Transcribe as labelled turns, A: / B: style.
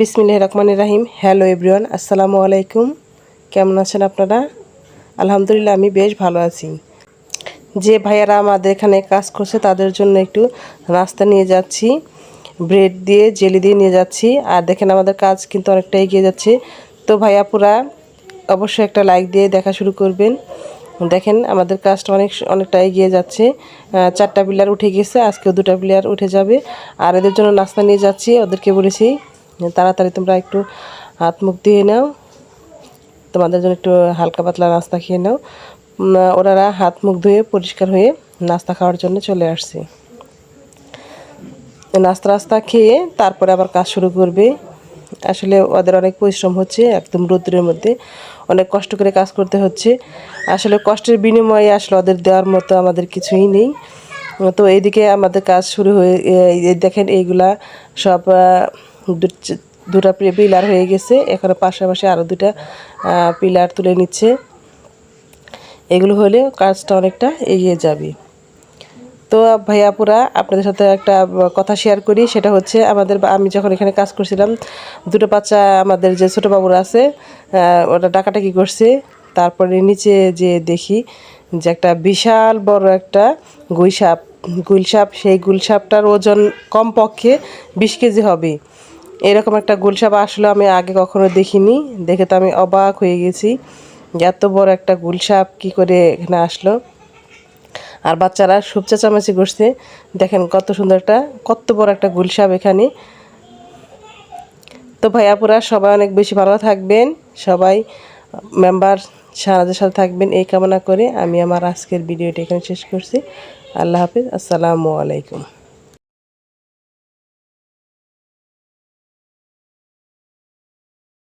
A: বিসমিল্লাহ রহমান রাহিম। Hello everyone আসসালামু আলাইকুম। কেমন আছেন আপনারা? আলহামদুলিল্লাহ, আমি বেশ ভালো আছি। যে ভাইয়ারা আমাদের এখানে কাজ করছে, তাদের জন্য একটু নাস্তা নিয়ে যাচ্ছি, ব্রেড দিয়ে, জেলি দিয়ে নিয়ে যাচ্ছি। আর দেখেন আমাদের কাজ কিন্তু অনেকটা এগিয়ে যাচ্ছে। তো ভাইয়াপুরা অবশ্যই একটা লাইক দিয়ে দেখা শুরু করবেন। দেখেন আমাদের কাজটা অনেক, অনেকটা এগিয়ে যাচ্ছে। চারটা পিলার উঠে গেছে, আজকেও দুটা পিলার উঠে যাবে। আর এদের জন্য নাস্তা নিয়ে যাচ্ছি, ওদেরকে বলেছি তাড়াতাড়ি তোমরা একটু হাত মুখ দিয়ে নাও। তোমাদের জন্য একটু হালকা পাতলা নাস্তা খেয়ে নাও। ওনারা হাত মুখ ধুয়ে পরিষ্কার হয়ে নাস্তা খাওয়ার জন্য চলে আসছে। নাস্তা রাস্তা খেয়ে তারপরে আবার কাজ শুরু করবে। আসলে ওদের অনেক পরিশ্রম হচ্ছে, একদম রৌদ্রের মধ্যে। অনেক কষ্ট করে কাজ করতে হচ্ছে। আসলে কষ্টের বিনিময়ে আসলে ওদের দেওয়ার মতো আমাদের কিছুই নেই। তো এইদিকে আমাদের কাজ শুরু হয়ে দেখেন এইগুলা সব দুটা পিলার হয়ে গেছে। এখানে পাশাপাশি আরও দুটা পিলার তুলে নিচ্ছে। এগুলো হলে কাজটা অনেকটা এগিয়ে যাবে। তো ভাইয়াপুরা আপনাদের সাথে একটা কথা শেয়ার করি। সেটা হচ্ছে আমাদের আমি যখন এখানে কাজ করছিলাম, দুটো বাচ্চা আমাদের যে ছোটো বাবুরা আছে ওটা ডাকাটাকি করছে। তারপরে নিচে যে দেখি যে একটা বিশাল বড় একটা গুইসাপ গুলসাপ সেই গুলসাপটার ওজন কমপক্ষে বিশ কেজি হবে। এরকম একটা গুলসাপ আসলে আমি আগে কখনো দেখিনি। দেখে তো আমি অবাক হয়ে গেছি এত বড় একটা গুলসাপ কি করে এখানে আসলো। আর বাচ্চারা খুব চেঁচামেচি করছে। দেখেন কত সুন্দর একটা, কত বড় একটা গুলসাপ এখানে। তো ভাইয়াপুরা সবাই অনেক বেশি ভালো থাকবেন। সবাই মেম্বার সারাদের সাথে থাকবেন। এই কামনা করে আমি আমার আজকের ভিডিওটি এখানে শেষ করছি। আল্লাহ হাফিজ। আসসালামু আলাইকুম।